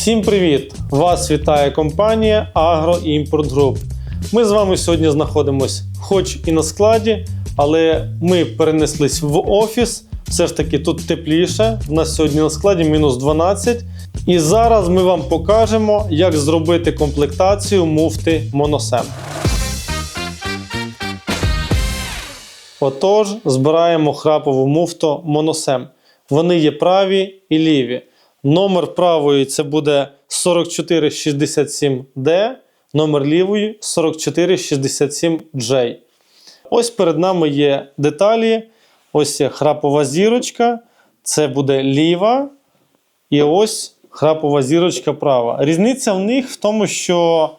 Всім привіт! Вас вітає компанія Агроімпорт Груп. Ми з вами сьогодні знаходимося, хоч і на складі, але ми перенеслись в офіс. Все ж таки тут тепліше. У нас сьогодні на складі мінус 12. І зараз ми вам покажемо, як зробити комплектацію муфти Моносем. Отож, збираємо храпову муфту Моносем. Вони є праві і ліві. Номер правої це буде 4467D, номер лівої 4467J. Ось перед нами є деталі. Ось є храпова зірочка, це буде ліва. І ось храпова зірочка права. Різниця в них в тому, що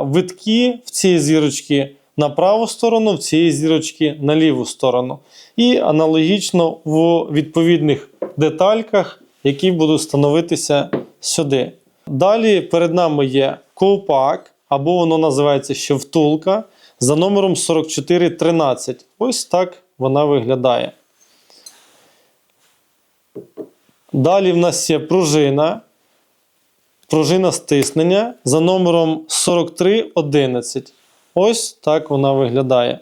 витки в цій зірочці на праву сторону, в цієї зірочки на ліву сторону. І аналогічно в відповідних детальках, які будуть становитися сюди. Далі перед нами є ковпак, або воно називається ще втулка за номером 4413. Ось так вона виглядає. Далі в нас є пружина. Пружина стиснення за номером 4311. Ось так вона виглядає.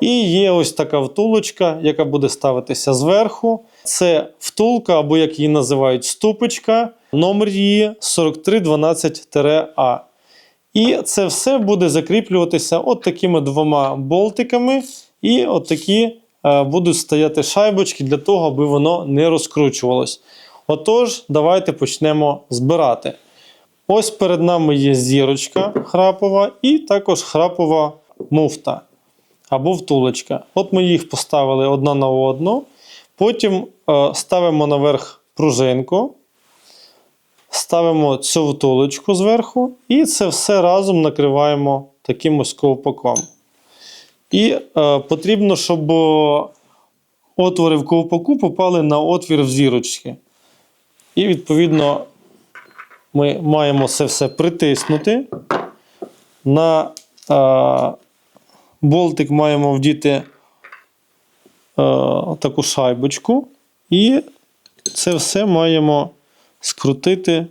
І є ось така втулочка, яка буде ставитися зверху. Це втулка, або як її називають, ступочка. Номер її 4312-А. І це все буде закріплюватися от такими двома болтиками. І от такі е, будуть стояти шайбочки для того, аби воно не розкручувалось. Отож, давайте почнемо збирати. Ось перед нами є зірочка храпова і також храпова муфта або втулочка. От ми їх поставили одна на одну. Потім е, ставимо наверх пружинку, ставимо цю втулочку зверху, і це все разом накриваємо таким ось ковпаком. І е, потрібно, щоб отвори в ковпаку попали на отвір в зірочки. І, відповідно, ми маємо це все притиснути. На е, болтик маємо вдіти таку шайбочку, і це все маємо скрутити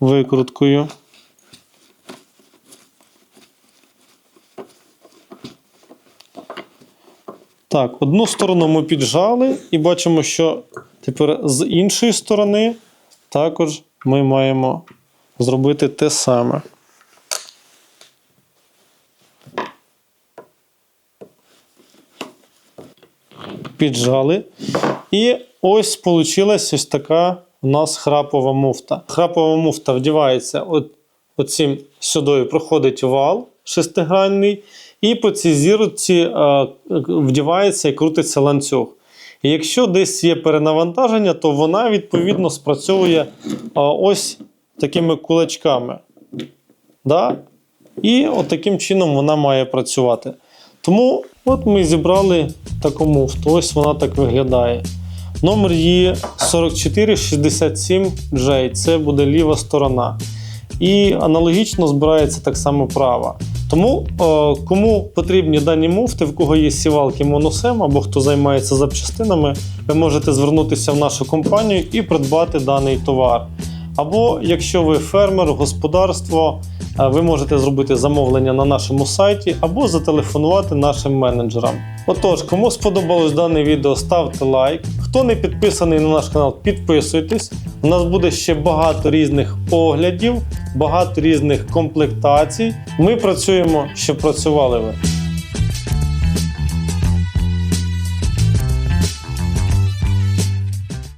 викруткою. Так, одну сторону ми піджали і бачимо, що тепер з іншої сторони також ми маємо зробити те саме. Піджали. І ось вийшла ось така у нас храпова муфта. Храпова муфта вдівається от, оцим сюди проходить вал шестигранний, і по цій зірці е, вдівається і крутиться ланцюг. І якщо десь є перенавантаження, то вона відповідно спрацьовує е, ось такими кулачками. Да? І от таким чином вона має працювати. Тому от ми зібрали таку муфту. Ось вона так виглядає. Номер її 4467J, це буде ліва сторона. І аналогічно збирається так само права. Тому, е, кому потрібні дані муфти, в кого є сівалки моносем або хто займається запчастинами, ви можете звернутися в нашу компанію і придбати даний товар. Або якщо ви фермер, господарство, е, ви можете зробити замовлення на нашому сайті або зателефонувати нашим менеджерам. Отож, кому сподобалось дане відео, ставте лайк. Хто не підписаний на наш канал, підписуйтесь. У нас буде ще багато різних оглядів, багато різних комплектацій. Ми працюємо, щоб працювали ви.